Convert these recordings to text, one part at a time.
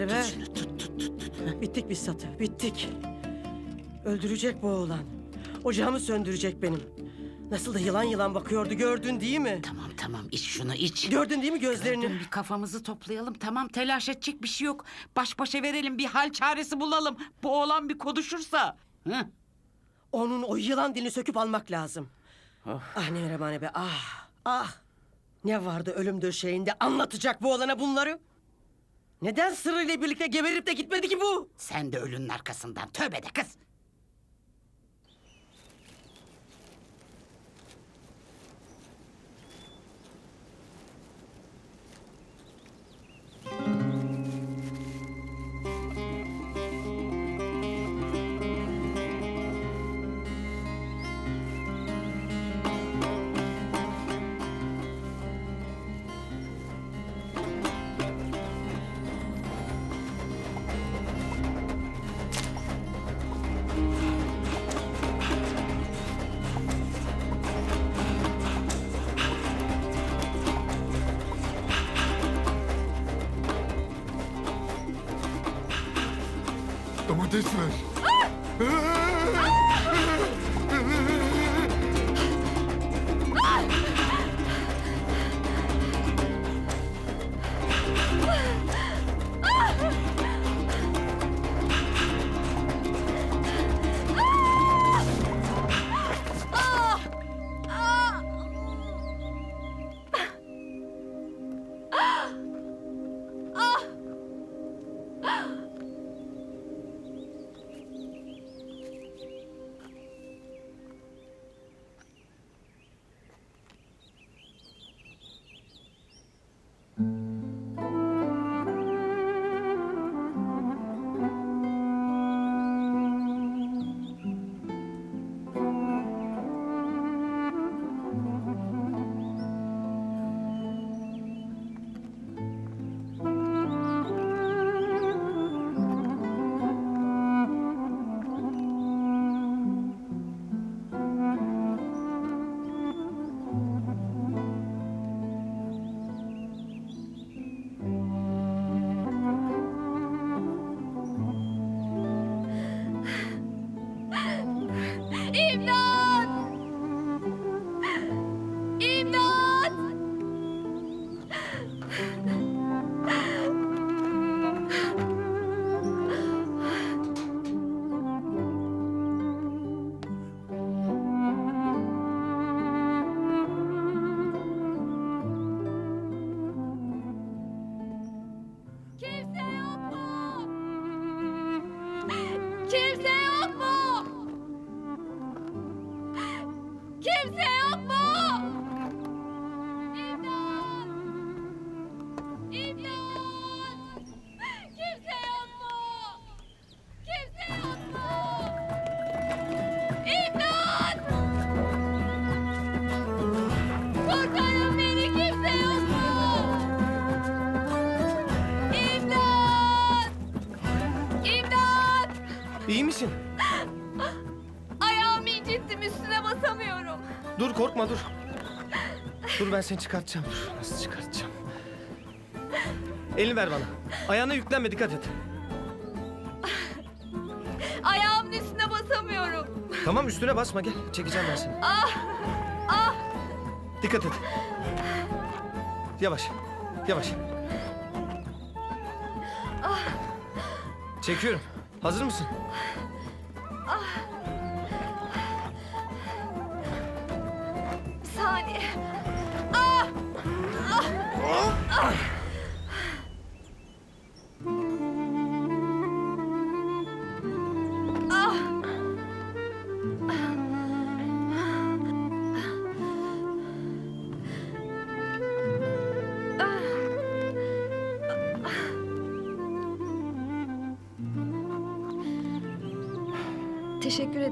Ver. Ver. Şunu tut tut tut. tut. Bittik biz Satı. Bittik. Öldürecek bu oğlan. Ocağımı söndürecek benim. Nasıl da yılan yılan bakıyordu gördün değil mi? Tamam tamam iç şunu iç. Gördün değil mi gözlerini? Gördüm, bir kafamızı toplayalım. Tamam telaş edecek bir şey yok. Baş başa verelim bir hal çaresi bulalım. Bu oğlan bir konuşursa. Hı? Onun o yılan dilini söküp almak lazım. Of. Ah ne merhaba be ah ah. Ne vardı ölüm döşeğinde anlatacak bu oğlana bunları? Neden sırrıyla birlikte geberip de gitmedi ki bu? Sen de ölünün arkasından. Tövbe de kız. Domates ver. Ayağımı incittim üstüne basamıyorum. Dur korkma dur. Dur ben seni çıkartacağım. Dur nasıl çıkartacağım? Elini ver bana. Ayağına yüklenme dikkat et. Ayağımın üstüne basamıyorum. Tamam üstüne basma gel. Çekeceğim ben seni. Ah! Ah! Dikkat et. Yavaş. Yavaş. Çekiyorum. Hazır mısın?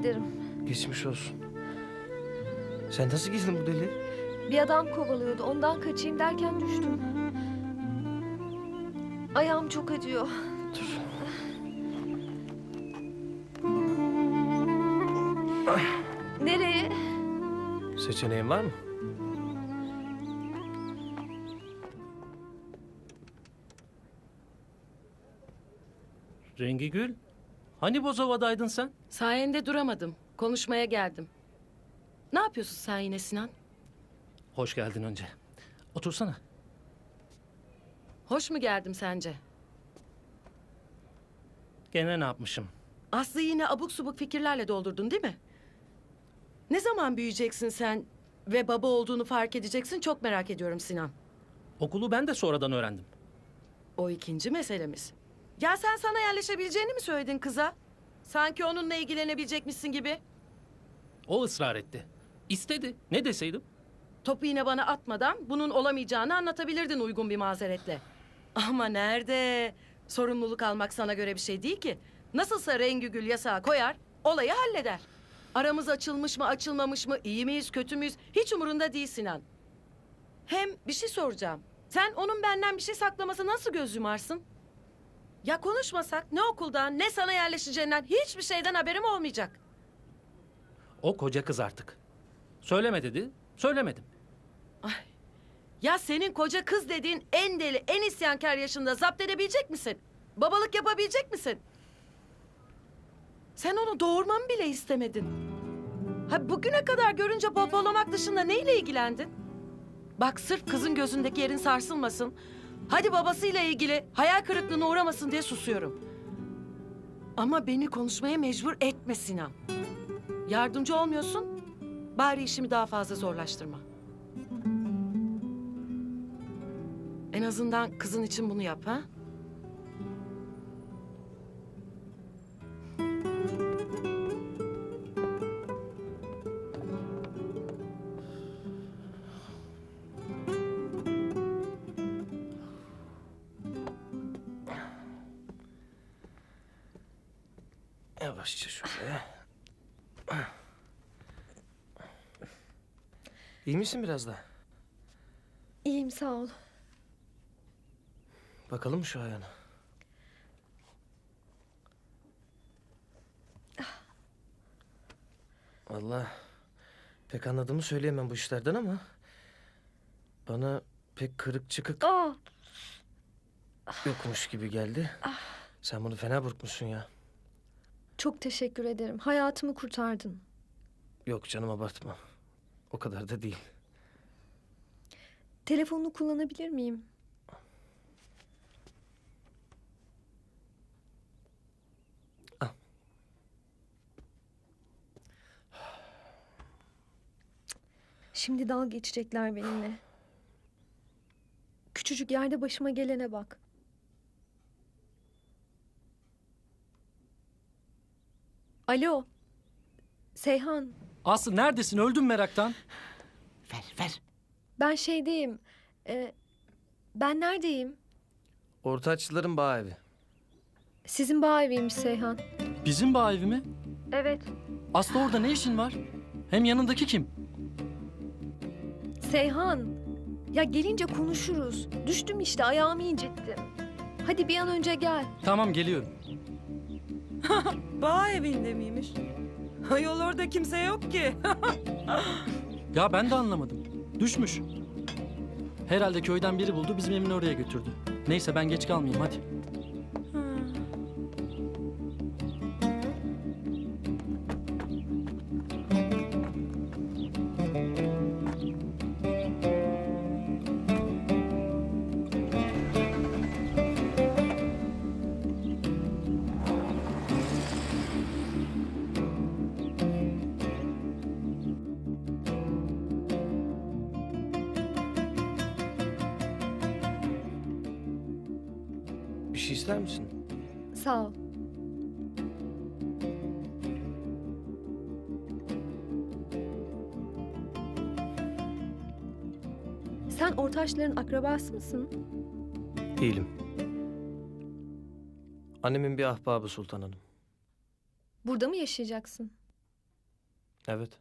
Ederim. Geçmiş olsun. Sen nasıl girdin bu deliğe? Bir adam kovalıyordu. Ondan kaçayım derken düştüm. Ayağım çok acıyor. Dur. Nereye? Seçeneğin var mı? Rengi Gül, hani Bozova'daydın sen? Sayende duramadım. Konuşmaya geldim. Ne yapıyorsun sen yine Sinan? Hoş geldin önce. Otursana. Hoş mu geldim sence? Gene ne yapmışım? Aslı yine abuk subuk fikirlerle doldurdun değil mi? Ne zaman büyüyeceksin sen ve baba olduğunu fark edeceksin çok merak ediyorum Sinan. Okulu ben de sonradan öğrendim. O ikinci meselemiz. Ya sen sana yerleşebileceğini mi söyledin kıza? Sanki onunla ilgilenebilecekmişsin gibi. O ısrar etti. İstedi. Ne deseydim? Topu yine bana atmadan bunun olamayacağını anlatabilirdin uygun bir mazeretle. Ama nerede? Sorumluluk almak sana göre bir şey değil ki. Nasılsa Rengi Gül yasağı koyar, olayı halleder. Aramız açılmış mı açılmamış mı, iyi miyiz kötü müyüz hiç umurunda değil Sinan. Hem bir şey soracağım. Sen onun benden bir şey saklaması nasıl göz yumarsın? Ya konuşmasak ne okuldan ne sana yerleşeceğinden hiçbir şeyden haberim olmayacak. O koca kız artık. Söyleme dedi. Söylemedim. Ya senin koca kız dediğin en deli, en isyankar yaşında zapt edebilecek misin? Babalık yapabilecek misin? Sen onu doğurmamı bile istemedin. Ha bugüne kadar görünce babalamak dışında neyle ilgilendin? Bak sırf kızın gözündeki yerin sarsılmasın. Hadi babasıyla ilgili hayal kırıklığına uğramasın diye susuyorum. Ama beni konuşmaya mecbur etme Sinan. Yardımcı olmuyorsun, bari işimi daha fazla zorlaştırma. En azından kızın için bunu yap ha? Yavaşça şöyle. İyi misin biraz da? İyiyim sağ ol. Bakalım şu ayağına. Vallahi pek anladığımı söyleyemem bu işlerden ama... ...bana pek kırık çıkık Aa, yokmuş gibi geldi. Sen bunu fena burkmuşsun ya. Çok teşekkür ederim. Hayatımı kurtardın. Yok canım abartma. O kadar da değil. Telefonunu kullanabilir miyim? Al. Şimdi dalga geçecekler benimle. Küçücük yerde başıma gelene bak. Alo. Seyhan, Aslı neredesin? Öldüm meraktan. Ver ver. ben şeydeyim. Ee, ben neredeyim? Ortaçlıların bağ evi. Sizin bağ eviymiş Seyhan. Bizim bağ evi mi? Evet. Aslı orada ne işin var? Hem yanındaki kim? Seyhan. Ya gelince konuşuruz. Düştüm işte ayağımı incittim. Hadi bir an önce gel. Tamam geliyorum. Bağ evinde miymiş? Hayol orada kimse yok ki. Ya ben de anlamadım. Düşmüş. Herhalde köyden biri buldu bizim evini oraya götürdü. Neyse ben geç kalmayayım hadi. İster misin? Sağ ol. Sen Ortaçların akrabası mısın? Değilim. Annemin bir ahbabı Sultan Hanım. Burada mı yaşayacaksın? Evet.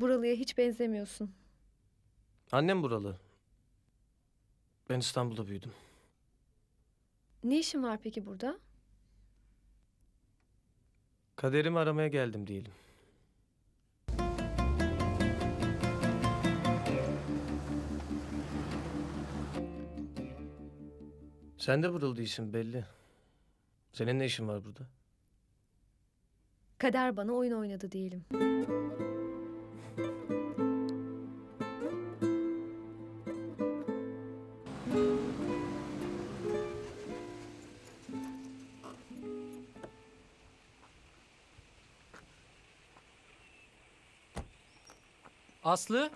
Buralıya hiç benzemiyorsun. Annem buralı. Ben İstanbul'da büyüdüm. Ne işin var peki burada? Kaderimi aramaya geldim diyelim. Sen de buralı değilsin belli. Senin ne işin var burada? Kader bana oyun oynadı diyelim. Aslı?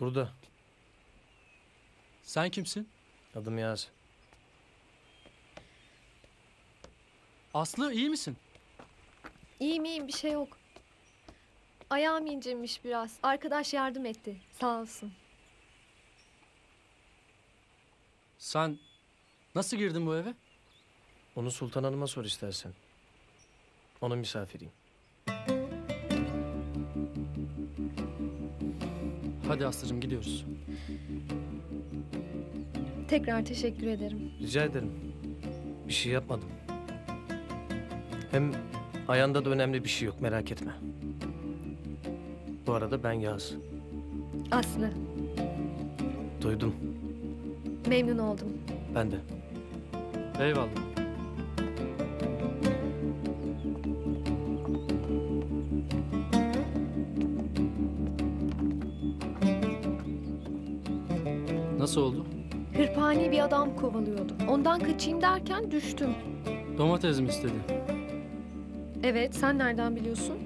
Burada. Sen kimsin? Adım Yaz. Aslı iyi misin? İyiyim iyiyim bir şey yok. Ayağım incinmiş biraz. Arkadaş yardım etti. Sağ olsun. Sen nasıl girdin bu eve? Onu Sultan Hanım'a sor istersen. Onun misafiriyim. Hadi Aslı'cığım gidiyoruz. Tekrar teşekkür ederim. Rica ederim. Bir şey yapmadım. Hem ayağında da önemli bir şey yok merak etme. Bu arada ben Yağız. Aslı Duydum. memnun oldum. Ben de. Eyvallah. Nasıl oldu? Hırpani bir adam kovalıyordu. Ondan kaçayım derken düştüm. Domates mi istedi? Evet sen nereden biliyorsun?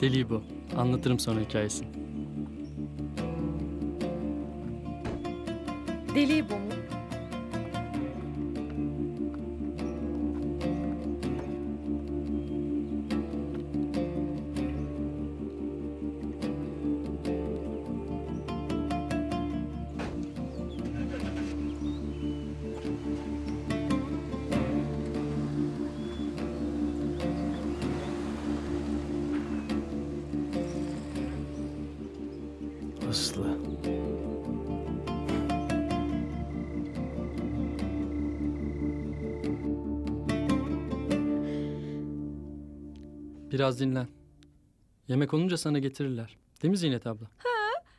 Deli bu. Anlatırım sonra hikayesini. Deli bu mu? Aslı. Biraz dinlen. Yemek olunca sana getirirler. Değil mi Zinet abla?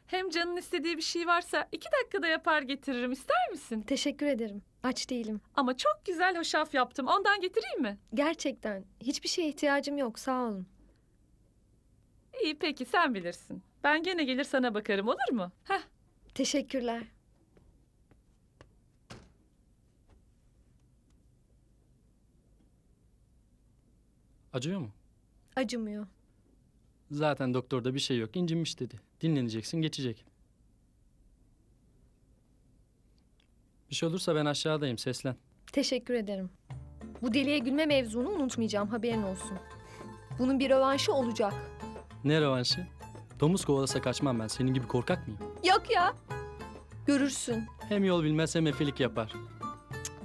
Hem canın istediği bir şey varsa iki dakikada yapar getiririm ister misin? Teşekkür ederim. Aç değilim. Ama çok güzel hoşaf yaptım. Ondan getireyim mi? Gerçekten hiçbir şeye ihtiyacım yok sağ olun. İyi peki sen bilirsin. Ben gene gelir sana bakarım olur mu? Heh. Teşekkürler. Acıyor mu? Acımıyor. Zaten doktorda bir şey yok. İncinmiş dedi. Dinleneceksin geçecek. Bir şey olursa ben aşağıdayım. Seslen. Teşekkür ederim. Bu deliye gülme mevzunu unutmayacağım haberin olsun. Bunun bir rövanşı olacak. Ne revanşı? Domuz kovalasa kaçmam ben. Senin gibi korkak mıyım? Yok ya. Görürsün. Hem yol bilmez hem efelik yapar. Cık.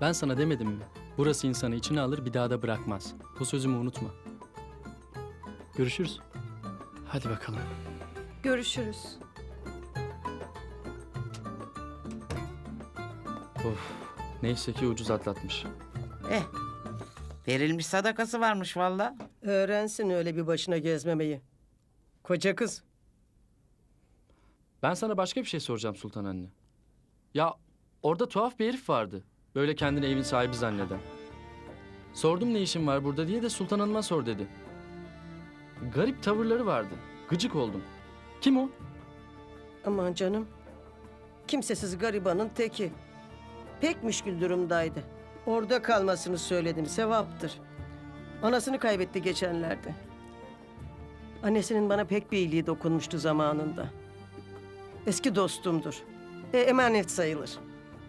Ben sana demedim mi? Burası insanı içine alır bir daha da bırakmaz. Bu sözümü unutma. Görüşürüz. Hadi bakalım. Görüşürüz. Of. Neyse ki ucuz atlatmış. Eh. Verilmiş sadakası varmış valla. Öğrensin öyle bir başına gezmemeyi. Koca kız. Ben sana başka bir şey soracağım Sultan anne. Ya orada tuhaf bir herif vardı. Böyle kendini evin sahibi zanneden. Sordum ne işin var burada diye de Sultan Hanım'a sor dedi. Garip tavırları vardı. Gıcık oldum. Kim o? Aman canım. Kimsesiz garibanın teki. Pek müşkül durumdaydı. Orada kalmasını söyledim. Sevaptır. Anasını kaybetti geçenlerde. Annesinin bana pek bir iyiliği dokunmuştu zamanında. Eski dostumdur. E, emanet sayılır.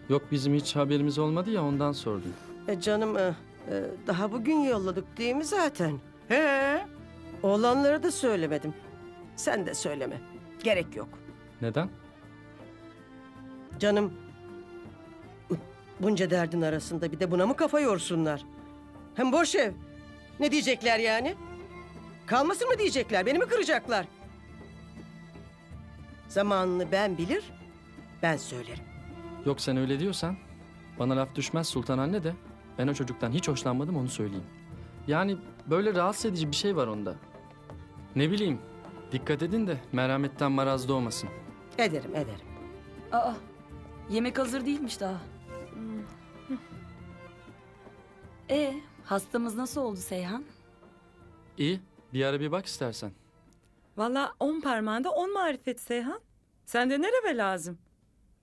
Yok bizim hiç haberimiz olmadı ya ondan sordum. E canım e, e, daha bugün yolladık değil mi zaten? He. Oğlanlara da söylemedim. Sen de söyleme. Gerek yok. Neden? Canım bunca derdin arasında bir de buna mı kafa yorsunlar? Hem boş ev. Ne diyecekler yani? Kalmasın mı diyecekler? Beni mi kıracaklar? Zamanını ben bilir, ben söylerim. Yok sen öyle diyorsan bana laf düşmez Sultan anne de ben o çocuktan hiç hoşlanmadım onu söyleyeyim. Yani böyle rahatsız edici bir şey var onda. Ne bileyim. Dikkat edin de merhametten maraz doğmasın. Ederim ederim. Aa, yemek hazır değilmiş daha. E, hastamız nasıl oldu Seyhan? İyi. Bir ara bir bak istersen. Valla on parmağında on marifet Seyhan. Sende nerede lazım?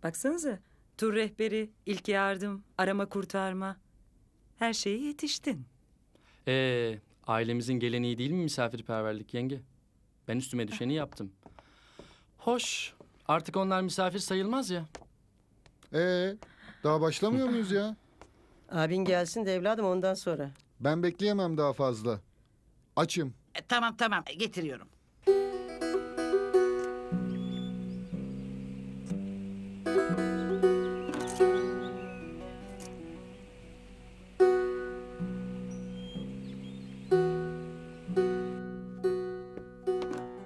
Baksanıza. Tur rehberi, ilk yardım, arama kurtarma. Her şeye yetiştin. Ee, ailemizin geleneği değil mi misafirperverlik yenge? Ben üstüme düşeni yaptım. Hoş. Artık onlar misafir sayılmaz ya. Ee, daha başlamıyor muyuz ya? Abin gelsin de evladım ondan sonra. Ben bekleyemem daha fazla. Açım. E, tamam tamam getiriyorum.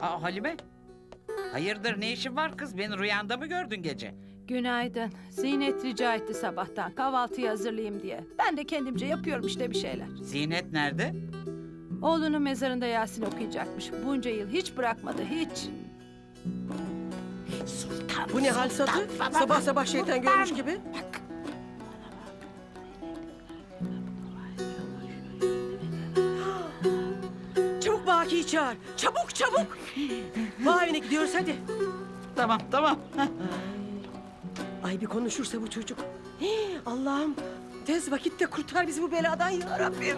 Aa Halime. Hayırdır ne işin var kız? Beni rüyanda mı gördün gece? Günaydın. Zinet rica etti sabahtan kahvaltıyı hazırlayayım diye. Ben de kendimce yapıyorum işte bir şeyler. Zinet nerede? Oğlunun mezarında Yasin okuyacakmış. Bunca yıl hiç bırakmadı hiç. Sultan. Bu ne hal sultan satı? Sabah sabah şeytan Sultan. görmüş gibi. Çabuk Baki'yi çağır. Çabuk çabuk. Bağ evine gidiyoruz hadi. Tamam tamam. Ay bir konuşursa bu çocuk. Hii, Allah'ım tez vakitte kurtar bizi bu beladan ya Rabbim.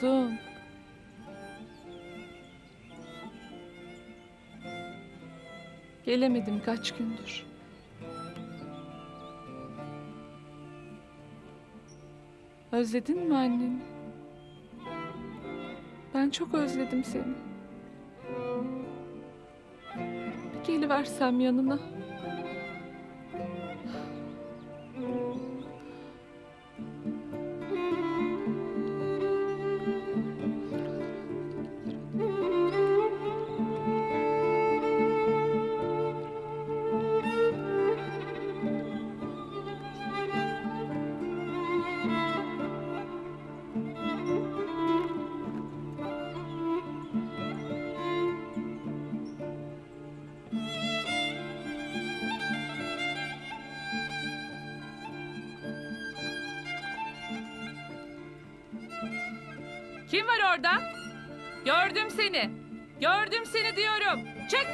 Kuzum. Gelemedim kaç gündür. Özledin mi anneni? Ben çok özledim seni. Bir geliversem yanına. Kim var orada? Gördüm seni. Gördüm seni diyorum. Çık.